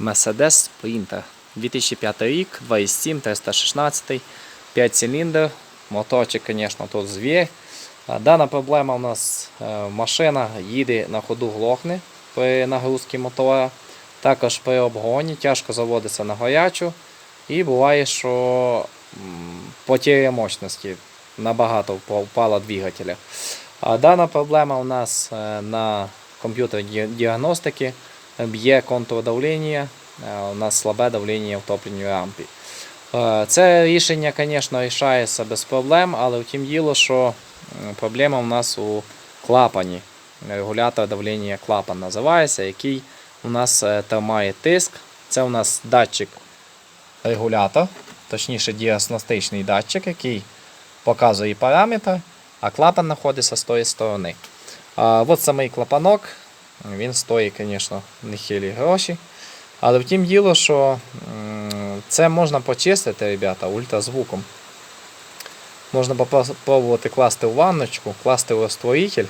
Mercedes Sprinter. 2005 рік, 2.7, 316, 5 циліндр. Моторчик, звісно, тут звір. Дана проблема у нас е, машина їде на ходу глохне при нагрузці мотора. Також при обгоні тяжко заводиться на гарячу. І буває, що потеря мощності набагато впа- впала двигателя. Дана проблема у нас е, на комп'ютерній діагностики б'є контрдавлення, е, у нас слабе давлення в топливній рампі. Е, Це рішення, звісно, рішається без проблем, але втім діло, що проблема у нас у клапані. Регулятор давлення клапан називається, який у нас е, тримає тиск. Це у нас датчик регулятор, точніше діагностичний датчик, який показує параметри, а клапан знаходиться з тої сторони. От самий клапанок, він стоїть, звісно, нехилі гроші. Але втім діло, що це можна почистити, ребята, ультразвуком. Можна попробувати класти в ванночку, класти в розтворитель,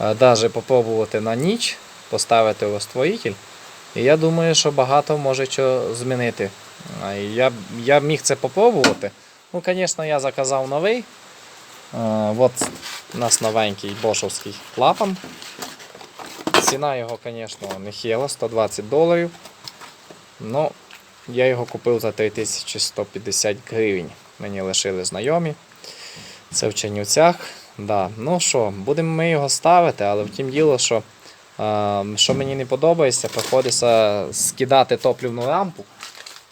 навіть попробувати на ніч поставити в розтворитель. І я думаю, що багато може що змінити. Я, я міг це попробувати. Ну, звісно, я заказав новий. Е, От у нас новенький бошовський клапан. Ціна його, звісно, нехила, 120 доларів. Ну, я його купив за 3150 гривень. Мені лишили знайомі. Це в Чернівцях. Да. Ну що, будемо ми його ставити, але втім діло, що, е, що мені не подобається, приходиться скидати топлівну рампу,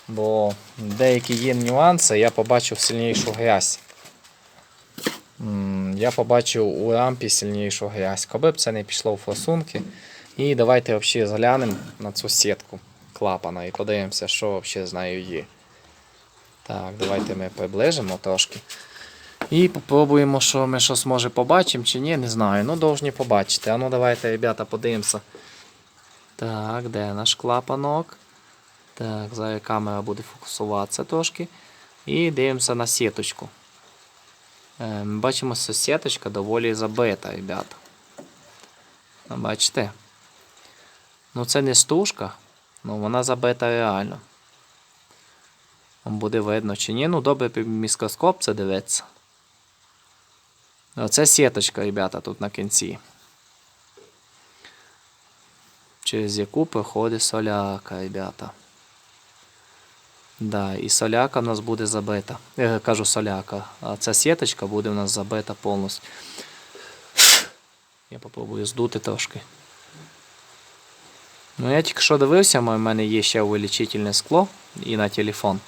бо деякі є нюанси, я побачив сильнішу грязь. Я побачив у рампі сильнішу грязь. Коби б це не пішло в форсунки. І давайте взагалі заглянемо на цю сітку клапана і подивимося, що взагалі з нею є. Так, давайте ми приближимо трошки. І попробуємо, що ми щось може побачимо чи ні, не знаю. Ну, повинні побачити. А ну давайте, ребята, подивимося. Так, де наш клапанок? Так, зараз камера буде фокусуватися трошки. І дивимося на сіточку. Ми бачимо, що сіточка доволі забита, ребята. Ну, Бачите? Ну це не стужка, ну вона забита реально. Буде видно чи ні. Ну добре під мікроскоп це дивиться. Оце сіточка, ребята, тут на кінці. Через яку проходить соляка, ребята. Да, і соляка у нас буде забита. Я кажу соляка, а ця сіточка буде у нас забита повністю. Я попробую здути трошки. Ну, я тільки що дивився, у мене є ще увеличительне скло і на телефон.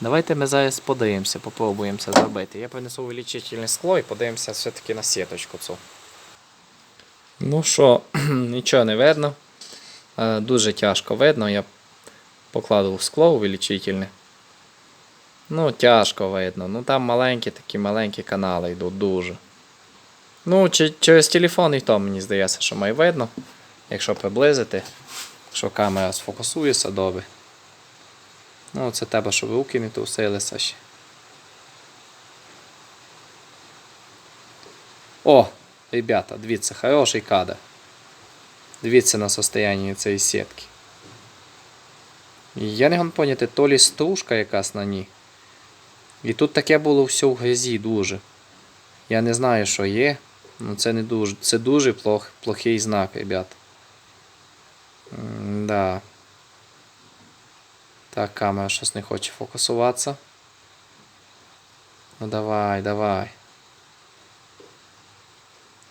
Давайте ми зараз подивимося, попробуємо це зробити. Я принесу увеличительне скло і подивимося все-таки на сіточку цю. Ну що, нічого не видно. Е, Дуже тяжко видно. Я покладу в скло увеличительне. Ну, тяжко видно. Ну там маленькі такі маленькі канали йдуть дуже. Ну, чи- через телефон і то мені здається, що має видно. Якщо приблизити, якщо камера сфокусується добре. Ну, це треба, щоб руки не трусилися ще. О, ребята, дивіться, хороший кадр. Дивіться на состояние цієї сітки. Я не можу поняти, то лі стружка якась на ній. І тут таке було все в грязі дуже. Я не знаю, що є. Ну це не дуже. Це дуже плох, плохий знак, ребят. Да. Так, камера щось не хоче фокусуватися. Ну давай, давай.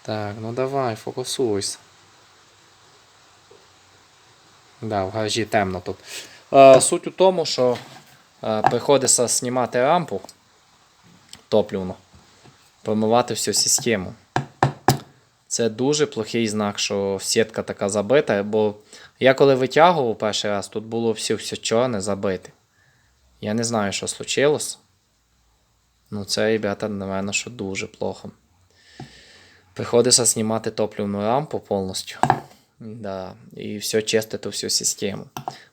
Так, ну давай, фокусуйся. Да, в гаражі темно тут. Е, суть у тому, що е, приходиться знімати рампу топлівну, промивати всю систему. Це дуже плохий знак, що сітка така забита, бо я коли витягував перший раз, тут було все, все чорне забите. Я не знаю, що случилось. Ну, це, ребята, напевно, що дуже плохо. Приходиться знімати топлівну рампу повністю. Да, і все чистити всю систему.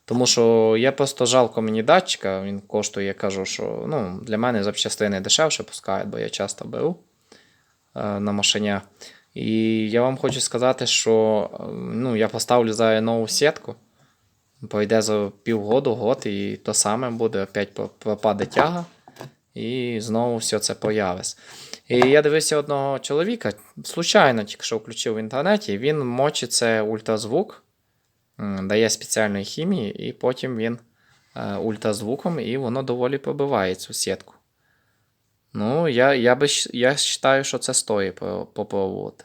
Тому що я просто жалко мені датчика, він коштує, я кажу, що ну, для мене запчастини дешевше пускають, бо я часто беру е, на машиня. І я вам хочу сказати, що е, ну, я поставлю зараз нову сітку. Пройде за півгоду, год, і то саме буде, опять пропаде тяга, і знову все це появиться. І я дивився одного чоловіка, случайно тільки що включив в інтернеті, він мочить це ультразвук, дає спеціальної хімії, і потім він е, ультразвуком, і воно доволі пробиває цю сітку. Ну, я, я, би, я вважаю, що це стоїть попробувати.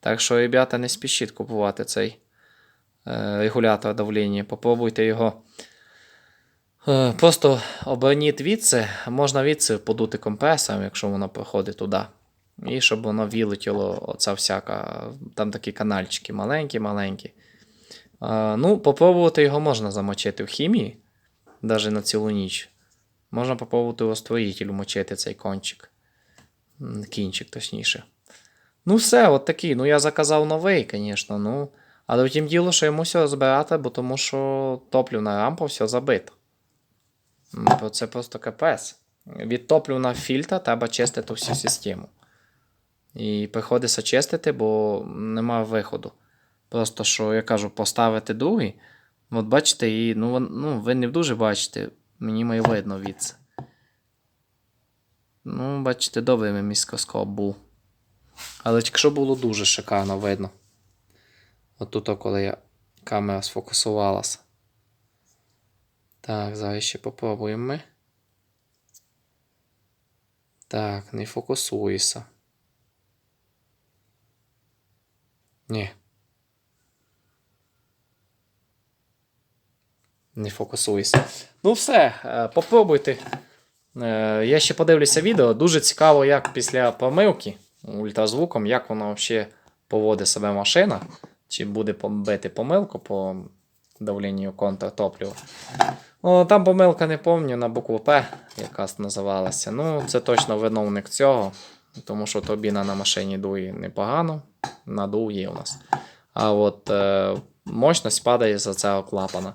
Так що, ребята, не спішіть купувати цей е, регулятор давлення. Попробуйте його. Е, Просто оберніть відси, можна відси подути компресором, якщо воно проходить туди. І щоб воно вилетіло, оця всяка. Там такі канальчики маленькі-маленькі. Е, Ну, попробувати його можна замочити в хімії, навіть на цілу ніч. Можна попробувати розтворитель мочити цей кончик. Кінчик, точніше. Ну, все, от такий. Ну, я заказав новий, звісно. Ну, але втім діло, що йому все розбирати, бо тому що топлівна рампа все забита. Бо Це просто капець. Від топлівна фільтра треба чистити всю систему. І приходиться чистити, бо немає виходу. Просто що я кажу, поставити другий. От бачите, і ну, ну, ви не дуже бачите, мені має видно від це. Ну, бачите, добрий мій міскоскоп був. Але якщо було дуже шикарно видно. От тут, коли я камера сфокусувалася. Так, зараз ще попробуємо ми. Так, не фокусуйся. Ні. Не фокусуйся. Ну все, е, попробуйте. Е, Я ще подивлюся відео. Дуже цікаво, як після помилки ультразвуком, як воно взагалі поводить себе машина. Чи буде бити помилку по давленню контртоплива. Ну, там помилка не пам'ятаю на букву П, якась називалася. Ну, це точно виновник цього, тому що турбіна на машині дує непогано, надув є у нас. А от е, мощність падає за цього клапана.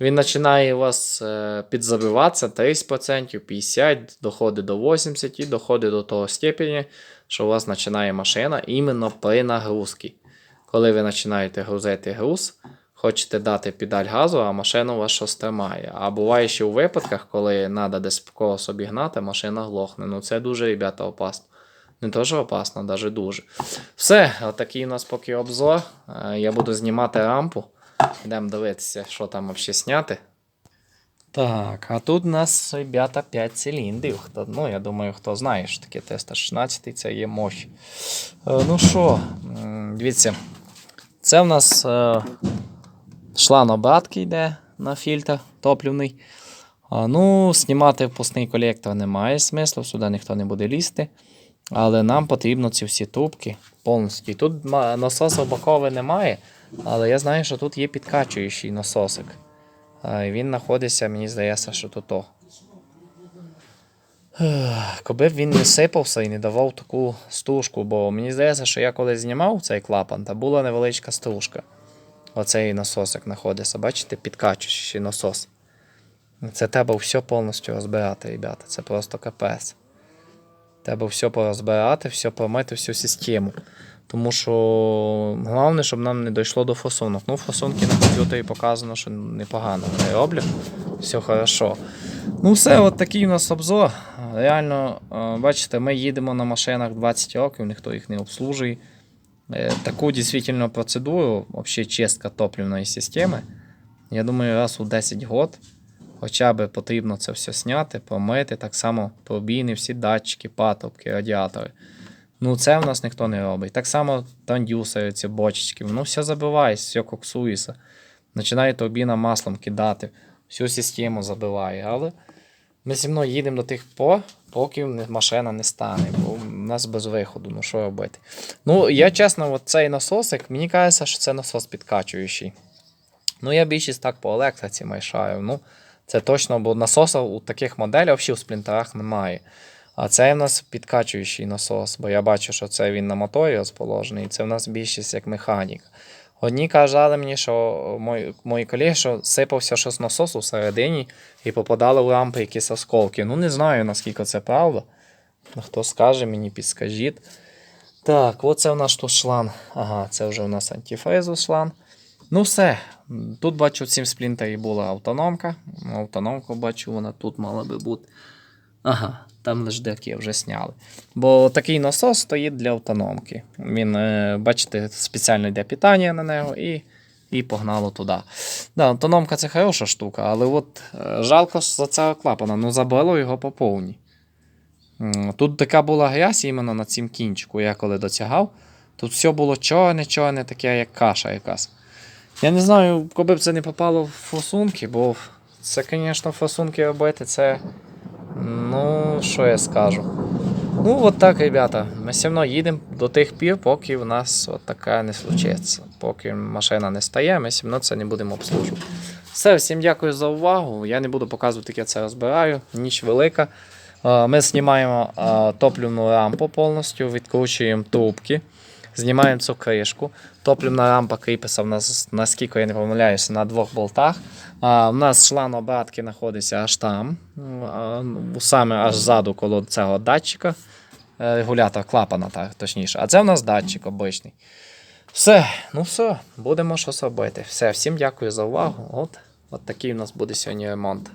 Він починає у вас е, підзабиватися 30%, 50%, доходить до 80% і доходить до того степені, що у вас починає машина іменно при нагрузці. Коли ви починаєте грузити груз, хочете дати педаль газу, а машина у вас щось тримає. А буває ще у випадках, коли треба десь когось обігнати, машина глохне. Ну це дуже, ребята, опасно. Не що опасно, навіть дуже. Все, отакий у нас поки обзор. Е, Я буду знімати рампу. Йдемо дивитися, що там взагалі зняти. Так, а тут у нас, ребята, 5 циліндрів. Ну, я думаю, хто знає, що таке Т-116 це є мощь. Е, ну що, дивіться, це в нас шланг обратки йде на фільтр топлівний. А, ну, знімати впускний колектор немає смислу, сюди ніхто не буде лізти. Але нам потрібно ці всі трубки повністю. Тут насосу боковий немає, але я знаю, що тут є підкачуючий насосик. Він знаходиться, мені здається, що тут. Коби б він не сипався і не давав таку стружку, бо мені здається, що я коли знімав цей клапан, та була невеличка стружка. Оцей насосик знаходиться. Бачите, підкачуючий насос. Це треба все повністю розбирати, ребята. Це просто капець. Треба все порозбирати, все помити, всю систему. Тому що головне, щоб нам не дійшло до форсунок. Ну, форсунки на комп'ютері показано, що непогано вони роблять. Все хорошо. Ну, все, от такий у нас обзор. Реально, е, бачите, ми їдемо на машинах 20 років, ніхто їх не обслужує. Е, Таку дійсно процедуру, взагалі чистка топливної системи, я думаю, раз у 10 років хоча б потрібно це все зняти, помити, так само пробійні, всі датчики, патрубки, радіатори. Ну, це в нас ніхто не робить. Так само трандюсери, ці бочечки, воно все забивається, все коксується. Починає турбіна маслом кидати, всю систему забиває. Але ми зі мною їдемо до тих пор, поки машина не стане, бо в нас без виходу, ну що робити. Ну, я чесно, от цей насосик, мені кажеться, що це насос підкачуючий. Ну, я більшість так по електриці майшаю. Ну, це точно, бо насоса у таких моделях взагалі у сплінтерах немає. А це в нас підкачуючий насос, бо я бачу, що це він на моторі розположений, і це в нас більшість як механік. Одні казали мені, що мої, мої колеги, що сипався щось з насосу всередині і попадали в рампи якісь осколки. Ну, не знаю, наскільки це правда. Хто скаже, мені підскажіть. Так, оце у нас тут шланг. Ага, це вже у нас антифрезу шланг. Ну, все. Тут бачу, в цім сплінтері була автономка. Автономку бачу, вона тут мала би бути. Ага, там лише деки вже сняли. Бо такий насос стоїть для автономки. Він, е, бачите, спеціально йде питання на нього і, і погнало туди. Да, автономка це хороша штука, але от е, жалко за цього клапана, ну забило його по повній. Тут така була грязь іменно на цім кінчику, я коли дотягав. Тут все було чорне, чорне, таке, як каша якась. Я не знаю, коли б це не попало в форсунки, бо це, звісно, форсунки робити, це. Ну, що я скажу. Ну, от так, ребята. Ми все одно їдемо до тих пір, поки в нас от така не случиться. Поки машина не стає, ми все одно це не будемо обслужувати. Все, всім дякую за увагу. Я не буду показувати, як я це розбираю. Ніч велика. Ми знімаємо топливну рампу повністю, відкручуємо трубки, знімаємо цю кришку. Топливна рампа кріпиться в нас, наскільки я не помиляюся, на двох болтах. А, у нас шланг обратки знаходиться аж там, ну, саме аж ззаду коло цього датчика. Е, Регулятор клапана, так, точніше. А це в нас датчик обичний. Все, ну все, будемо щось робити. Все, всім дякую за увагу. От, от такий у нас буде сьогодні ремонт.